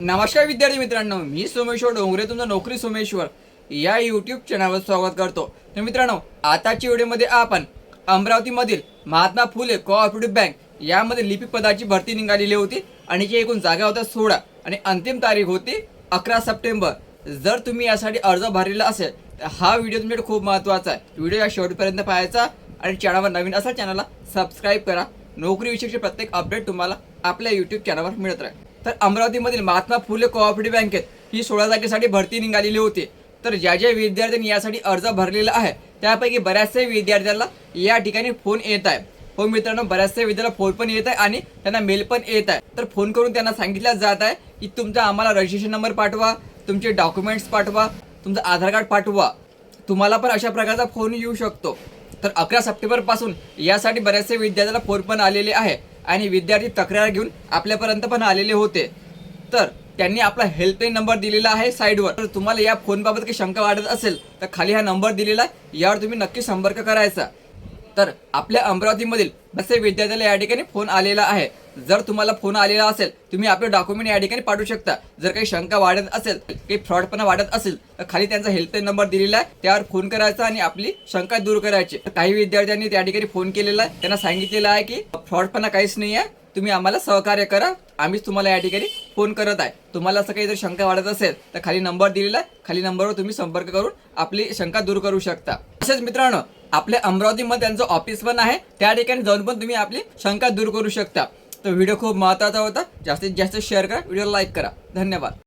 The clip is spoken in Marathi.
नमस्कार विद्यार्थी मित्रांनो मी सोमेश्वर डोंगरे तुमचा नोकरी सोमेश्वर. या यूट्यूब चॅनलवर स्वागत करतो. तर मित्रांनो आताच्या व्हिडिओमध्ये आपण अमरावतीमधील महात्मा फुले कोऑपरेटिव्ह बँक यामध्ये लिपिक पदाची भरती निघालेली होती आणि जी एकूण जागा होत्या सोळा आणि अंतिम तारीख होती अकरा सप्टेंबर. जर तुम्ही यासाठी अर्ज भरलेला असेल तर हा व्हिडिओ तुमच्याकडे खूप महत्त्वाचा आहे. व्हिडिओ या शेवटपर्यंत पाहायचा आणि चॅनलवर नवीन असा चॅनलला सबस्क्राईब करा. नोकरीविषयीचे प्रत्येक अपडेट तुम्हाला आपल्या यूट्यूब चॅनलवर मिळत राहील. तर अमरावतीमधील महात्मा फुले कोऑपरेटिव्ह बँकेत ही सोळा जागेसाठी भरती निघालेली होती. तर ज्या ज्या विद्यार्थ्यांनी यासाठी अर्ज भरलेला आहे त्यापैकी बऱ्याचशा विद्यार्थ्यांना या ठिकाणी फोन येत आहे. हो मित्रांनो बऱ्याचशा विद्यार्थ्याला फोन पण येत आहे आणि त्यांना मेल पण येत आहे. तर फोन करून त्यांना सांगितलं जात आहे की तुमचा आम्हाला रजिस्ट्रेशन नंबर पाठवा तुमचे डॉक्युमेंट्स पाठवा तुमचं आधार कार्ड पाठवा. तुम्हाला पण अशा प्रकारचा फोन येऊ शकतो. तर अकरा सप्टेंबरपासून यासाठी बऱ्याचशा विद्यार्थ्याला फोन पण आलेले आहे. आणि विद्यार्थी तक्रार घेऊन आपल्यापर्यंत पण आलेले होते. तर त्यांनी आपला हेल्पलाईन नंबर दिलेला आहे साईडवर तर तुम्हाला या फोनबाबत काही शंका वाटत असेल तर खाली हा नंबर दिलेला आहे. यावर तुम्ही नक्की संपर्क करायचा. तर आपल्या अमरावतीमधील बसे विद्यार्थ्याला या ठिकाणी फोन आलेला आहे. जर तुम्हाला फोन आलेला असेल तुम्ही आपले डॉक्युमेंट या ठिकाणी पाठवू शकता. जर काही शंका वाढत असेल काही फ्रॉडपणा वाढत असेल तर खाली त्यांचा हेल्पलाईन नंबर दिलेला आहे. त्यावर फोन करायचा आणि आपली शंका दूर करायची. काही विद्यार्थ्यांनी त्या ठिकाणी फोन केलेला आहे. त्यांना सांगितलेलं आहे की फ्रॉडपणा काहीच नाही आहे. तुम्ही आम्हाला सहकार्य करा. आम्हीच तुम्हाला या ठिकाणी फोन करत आहे. तुम्हाला असं काही जर शंका वाढत असेल तर खाली नंबर दिलेला आहे. खाली नंबरवर तुम्ही संपर्क करून आपली शंका दूर करू शकता. तसेच मित्रांनो आपल्या अमरावतीमध्ये त्यांचं ऑफिस पण आहे. त्या ठिकाणी जाऊन पण तुम्ही आपली शंका दूर करू शकता. तर व्हिडिओ खूप महत्त्वाचा होता. जास्तीत जास्त शेअर करा. व्हिडिओ लाईक करा. धन्यवाद.